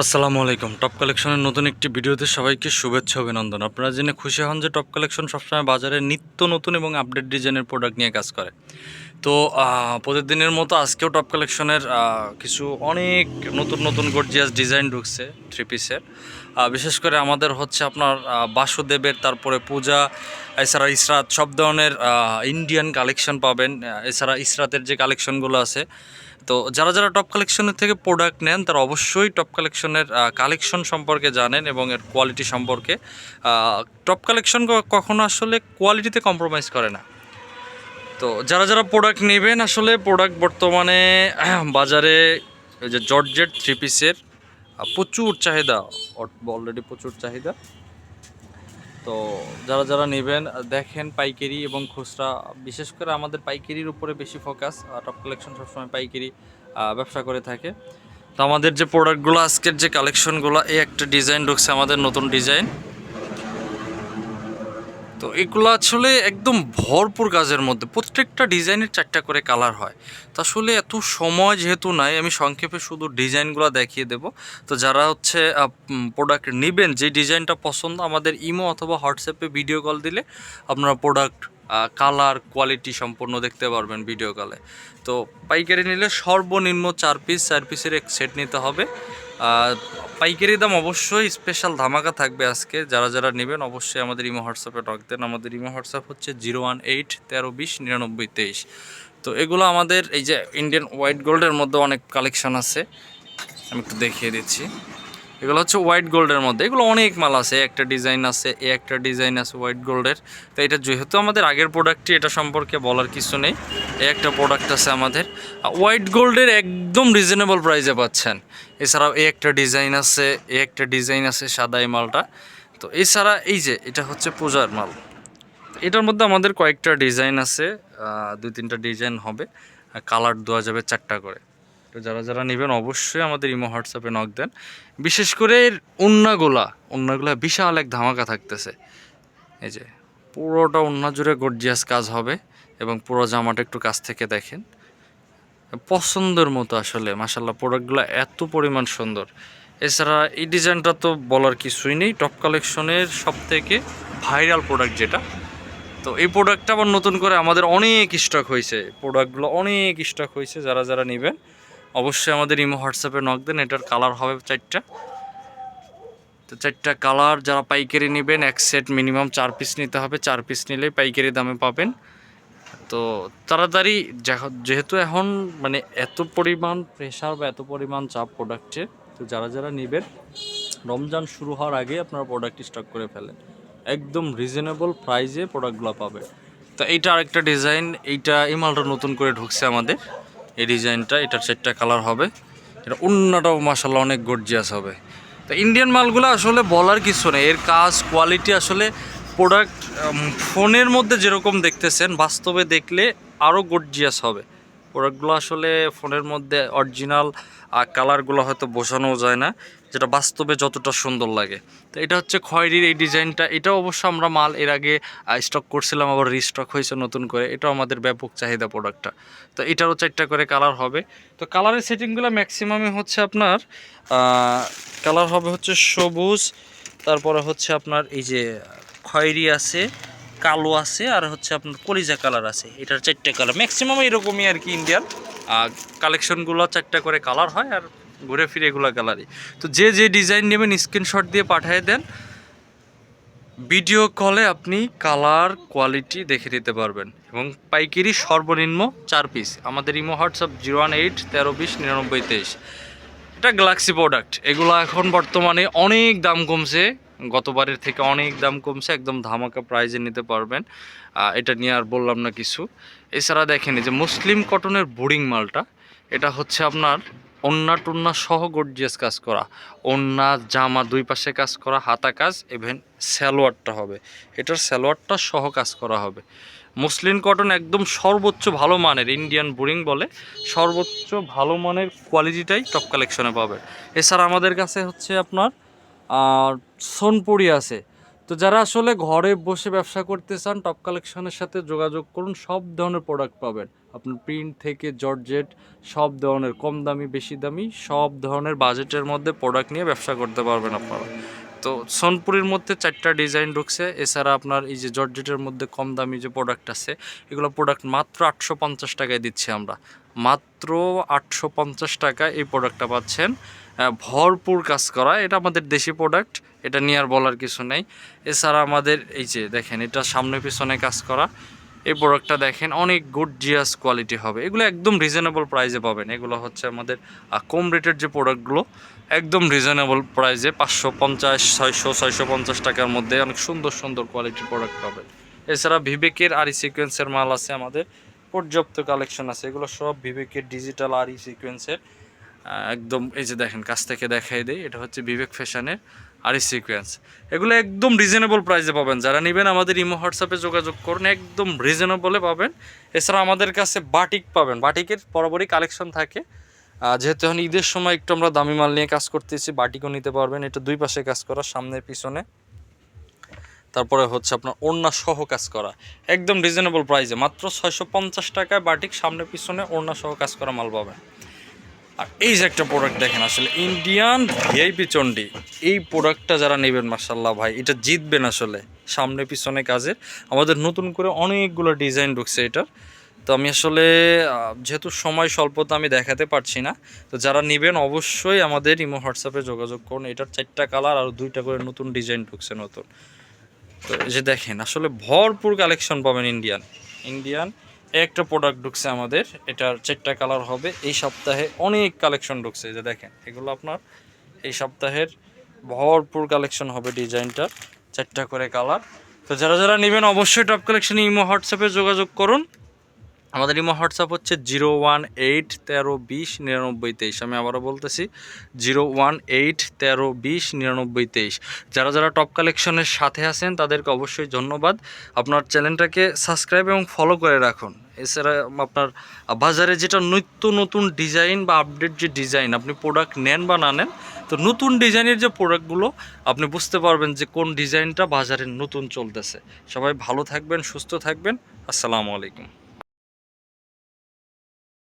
আসসালামু আলাইকুম। টপ কালেকশনের নতুন একটি ভিডিওতে সবাইকে শুভেচ্ছা, অভিনন্দন। আপনারা জেনে খুশি হন যে টপ কালেকশন সবসময় বাজারে নিত্য নতুন এবং আপডেট ডিজাইনের প্রোডাক্ট নিয়ে কাজ করে। তো প্রতিদিনের মতো আজকেও টপ কালেকশনের কিছু অনেক নতুন নতুন গর্জিয়াস ডিজাইন ঢুকছে থ্রি পিসের বিশেষ করে আমাদের হচ্ছে আপনার বাসুদেবের, তারপরে পূজা, এছাড়া ইসরাত, সব ধরনের ইন্ডিয়ান কালেকশন পাবেন। এছাড়া ইসরাতের যে কালেকশনগুলো আছে তো যারা যারা টপ কালেকশনের থেকে প্রোডাক্ট নেন, তারা অবশ্যই টপ কালেকশনের কালেকশন সম্পর্কে জানেন এবং এর কোয়ালিটি সম্পর্কে। টপ কালেকশন কখনো আসলে কোয়ালিটিতে কম্প্রোমাইজ করে না। তো যারা যারা প্রোডাক্ট নেবেন, আসলে প্রোডাক্ট বর্তমানে বাজারে যে জর্জেট থ্রি পিসের প্রচুর চাহিদা অলরেডি প্রচুর চাহিদা। তো যারা যারা নেবেন, দেখেন পাইকারি এবং খুচরা, বিশেষ করে আমাদের পাইকারির উপরে বেশি ফোকাস টপ কালেকশন সবসময় পাইকারি ব্যবসা করে থাকে। তো আমাদের যে প্রোডাক্টগুলো আজকের যে কালেকশনগুলো এই একটা ডিজাইন ঢুকছে আমাদের নতুন ডিজাইন তো এগুলো আসলে একদম ভরপুর কাজের মধ্যে। প্রত্যেকটা ডিজাইনের চারটা করে কালার হয়। তো আসলে এত সময় যেহেতু নাই, আমি সংক্ষেপে শুধু ডিজাইনগুলো দেখিয়ে দেব। তো যারা হচ্ছে প্রোডাক্ট নেবেন, যে ডিজাইনটা পছন্দ, আমাদের ইমো অথবা হোয়াটসঅ্যাপে ভিডিও কল দিলে আপনারা প্রোডাক্ট কালার কোয়ালিটি সম্পূর্ণ দেখতে পারবেন ভিডিও কলে তো পাইকারি নিলে সর্বনিম্ন চার পিস চার পিসের এক সেট নিতে হবে। পাইকারি দাম অবশ্যই স্পেশাল ধামাকা থাকবে আজকে। যারা যারা নেবেন অবশ্যই আমাদের ইমো হোয়াটসঅ্যাপে ডক দেন। আমাদের ইমো হোয়াটসঅ্যাপ হচ্ছে জিরো ওয়ান এইট তেরো বিশ নিরানব্বই তেইশ। তো এগুলো আমাদের এই যে ইন্ডিয়ান হোয়াইট গোল্ডের মধ্যে অনেক কালেকশান আছে। আমি একটু দেখিয়ে দিচ্ছি। এগুলো হচ্ছে হোয়াইট গোল্ডের মধ্যে। এগুলো অনেক মাল আছে, একটা ডিজাইন আছে, এ একটা ডিজাইন আছে হোয়াইট গোল্ডের তো এটা যেহেতু আমাদের আগের প্রোডাক্টটি এটা সম্পর্কে বলার কিছু নেই। এ একটা প্রোডাক্ট আছে আমাদের। হোয়াইট গোল্ডের একদম রিজনেবল প্রাইসে পাচ্ছেন। এছাড়াও এ একটা ডিজাইন আছে, এ একটা ডিজাইন আছে সাদা এই মালটা। তো এছাড়া এই যে, এটা হচ্ছে পূজার মাল। এটার মধ্যে আমাদের কয়েকটা ডিজাইন আছে দুই তিনটা ডিজাইন হবে। কালার দেওয়া যাবে চারটা করে। তো যারা যারা নেবেন অবশ্যই আমাদের ইমো হোয়াটসঅ্যাপে নক দেন। বিশেষ করে এর উন্নাগুলা বিশাল এক ধামাকা থাকতেছে। এই যে, পুরোটা উন্না জুড়ে গর্জিয়াস কাজ হবে এবং পুরো জামাটা একটু কাছ থেকে দেখেন। পছন্দের মতো আসলে মাসাল্লাহ প্রোডাক্টগুলো এত পরিমাণ সুন্দর। এছাড়া এই ডিজাইনটা তো বলার কিছুই নেই টপ কালেকশনের সব থেকে ভাইরাল প্রোডাক্ট যেটা। তো এই প্রোডাক্টটা আবার নতুন করে আমাদের অনেক স্টক হয়েছে প্রোডাক্টগুলো অনেক স্টক হয়েছে যারা যারা নেবেন। অবশ্যই আমাদের ইমো হোয়াটসঅ্যাপে নক দেন, এটার কালার হবে চারটা। তো চারটা কালার যারা পাইকারি নেবেন, এক সেট মিনিমাম চার পিস নিতে হবে। চার পিস নিলে পাইকারি দামে পাবেন। তো তাড়াতাড়ি যেহেতু এখন মানে এত পরিমাণ প্রেশার বা এত পরিমাণ চাপ প্রোডাক্টের তো যারা যারা নেবেন, রমজান শুরু হওয়ার আগে আপনারা প্রোডাক্ট স্টক করে ফেলেন। একদম রিজনেবল প্রাইসে প্রোডাক্টগুলো পাবে তো এইটা আরেকটা ডিজাইন এইটা এই মালটা নতুন করে ঢুকছে আমাদের। এই ডিজাইনটা, এটার চারটা কালার হবে। এটা অন্যটাও মাসাল্লাহ অনেক গর্জিয়াস হবে। তো ইন্ডিয়ান মালগুলো আসলে বলার কিছু নেই। এর কাজ কোয়ালিটি আসলে প্রোডাক্ট ফোনের মধ্যে যেরকম দেখতেছেন, বাস্তবে দেখলে আরও গর্জিয়াস হবে। প্রোডাক্টগুলো আসলে ফোনের মধ্যে অরিজিনাল কালারগুলো হয়তো বোঝানো যায় না, যেটা বাস্তবে যতটা সুন্দর লাগে। তো এটা হচ্ছে খয়েরির এই ডিজাইনটা। এটাও অবশ্য আমরা মাল এর আগে স্টক করছিলাম, আবার রিস্টক হয়েছে নতুন করে। এটাও আমাদের ব্যাপক চাহিদা প্রোডাক্টটা। তো এটারও চারটা করে কালার হবে। তো কালারের সেটিংগুলো ম্যাক্সিমামই হচ্ছে আপনার কালার হবে হচ্ছে সবুজ, তারপরে হচ্ছে আপনার এই যে খয়েরি আছে কালো আছে আর হচ্ছে আপনার কলিজা কালার আছে। এটার চারটে কালার। ম্যাক্সিমাম এরকমই আর কি ইন্ডিয়ান কালেকশনগুলো চারটা করে কালার হয় আর ঘুরে ফিরে এগুলো কালারই তো যে যে ডিজাইন নেবেন স্ক্রিনশট দিয়ে পাঠিয়ে দেন। ভিডিও কলে আপনি কালার কোয়ালিটি দেখে নিতে পারবেন। এবং পাইকারি সর্বনিম্ন চার পিস আমাদের imo WhatsApp zero one eight তেরো বিশ নিরানব্বই তেইশ। এটা গ্যালাক্সি প্রোডাক্ট এগুলো এখন বর্তমানে অনেক দাম কমছে। গতবারের থেকে অনেক দাম কমছে, একদম ধামাকা প্রাইজে নিতে পারবেন। এটা নিয়ে আর বললাম না কিছু। এছাড়া দেখেন যে মুসলিম কটনের বোরিং মালটা, এটা হচ্ছে আপনার ওন্না টন্না সহ গর্জিয়াস কাজ করা। ওন্না, জামা দুই পাশে কাজ করা, হাতা কাজ ইভেন স্যালোয়ারটা হবে। এটার স্যালোয়ারটা সহ কাজ করা হবে। মুসলিম কটন একদম সর্বোচ্চ ভালো মানের ইন্ডিয়ান বোরিং বলে, সর্বোচ্চ ভালো মানের কোয়ালিটিটাই টপ কালেকশনে পাবে এছাড়া আমাদের কাছে হচ্ছে আপনার সোনপুরি আছে। তো যারা আসলে ঘরে বসে ব্যবসা করতে চান টপ কালেকশনের সাথে যোগাযোগ করুন, সব ধরনের প্রোডাক্ট পাবেন। আপনার প্রিন্ট থেকে জর্জেট সব ধরনের, কম দামি, বেশি দামি, সব ধরনের বাজেটের মধ্যে প্রোডাক্ট নিয়ে ব্যবসা করতে পারবেন আপনারা। তো সোনপুরের মধ্যে চারটা ডিজাইন ঢুকছে। এছাড়া আপনার এই যে জর্জেটের মধ্যে কম দামি যে প্রোডাক্ট আছে, এগুলো প্রোডাক্ট মাত্র আটশো পঞ্চাশ টাকায় দিচ্ছি আমরা। মাত্র আটশো পঞ্চাশ টাকায় এই প্রোডাক্টটা পাচ্ছেন। ভরপুর কাজ করা। এটা আমাদের দেশি প্রোডাক্ট এটা নিয়ে আর বলার কিছু নেই। এছাড়া আমাদের এই যে দেখেন, এটা সামনে পিছনে কাজ করা। এই প্রোডাক্টটা দেখেন, অনেক গুড জিয়াস কোয়ালিটি হবে। এগুলো একদম রিজনেবল প্রাইসে পাবেন। এগুলো হচ্ছে আমাদের কম রেটের যে প্রোডাক্টগুলো একদম রিজনেবল প্রাইসে পাঁচশো পঞ্চাশ, ছয়শো ছয়শো পঞ্চাশ টাকার মধ্যে অনেক সুন্দর সুন্দর কোয়ালিটির প্রোডাক্ট পাবেন। এছাড়া ভিবেকের আরি সিকোয়েন্সের মাল আছে আমাদের, পর্যাপ্ত কালেকশন আছে। এগুলো সব বিবেকের ডিজিটাল আরি সিকোয়েন্সের একদম এই যে দেখেন, কাছ থেকে দেখাই দেয় এটা হচ্ছে বিবেক ফ্যাশনের আরি সিকোয়েন্স এগুলো একদম রিজনেবল প্রাইসে পাবেন। যারা নেবেন আমাদের ইমো হোয়াটসঅ্যাপে যোগাযোগ করুন, একদম রিজনেবলে পাবেন। এছাড়া আমাদের কাছে বাটিক পাবেন। বাটিকের বরাবরই কালেকশন থাকে। যেহেতু এখন ঈদের সময় একটু আমরা দামি মাল নিয়ে কাজ করতেছি, বাটিকও নিতে পারবেন। এটা দুই পাশে কাজ করা, সামনে, পিছনে। তারপরে হচ্ছে আপনার ওড়না সহ কাজ করা। একদম রিজনেবল প্রাইসে মাত্র ছয়শো পঞ্চাশ টাকায় বাটিক, সামনে, পিছনে, ওড়না সহ কাজ করা মাল পাবেন। আর এই যে একটা প্রোডাক্ট দেখেন, আসলে ইন্ডিয়ান ভিআইপি চন্ডি এই প্রোডাক্টটা যারা নেবেন মার্শাল্লাহ ভাই, এটা জিতবেন আসলে সামনে পিছনে কাজের। আমাদের নতুন করে অনেকগুলো ডিজাইন ঢুকছে এটার। তো আমি আসলে যেহেতু সময় স্বল্পতা আমি দেখাতে পারছি না, তো যারা নেবেন অবশ্যই আমাদের ইমো হোয়াটসঅ্যাপে যোগাযোগ করুন। এটার চারটা কালার আর দুইটা করে নতুন ডিজাইন ঢুকছে নতুন। তো যে দেখেন, আসলে ভরপুর কালেকশন পাবেন ইন্ডিয়ান ইন্ডিয়ান একটা প্রোডাক্ট ঢুকছে আমাদের, এটার চারটা কালার হবে। এই সপ্তাহে অনেক কালেকশন ঢুকছে যে দেখেন, এগুলো আপনার এই সপ্তাহের ভরপুর কালেকশন হবে ডিজাইনটার, চারটা করে কালার তো যারা যারা নেবেন অবশ্যই টপ কালেকশন ইমো হোয়াটসঅ্যাপে যোগাযোগ করুন। আমাদের ইমো হোয়াটসঅ্যাপ হচ্ছে জিরো ওয়ান এইট তেরো বিশ নিরানব্বই তেইশ। আমি আবারও বলতেছি, জিরো ওয়ান এইট তেরো বিশ নিরানব্বই তেইশ। যারা যারা টপ কালেকশনের সাথে আছেন, তাদেরকে অবশ্যই ধন্যবাদ। আপনার চ্যানেলটাকে সাবস্ক্রাইব এবং ফলো করে রাখুন। এছাড়া আপনার বাজারে যেটা নিত্য নতুন ডিজাইন বা আপডেট যে ডিজাইন আপনি প্রোডাক্ট নেন বা না নেন, তো নতুন ডিজাইনের যে প্রোডাক্টগুলো আপনি বুঝতে পারবেন যে কোন ডিজাইনটা বাজারে নতুন চলতেছে। সবাই ভালো থাকবেন, সুস্থ থাকবেন। আসসালামু আলাইকুম।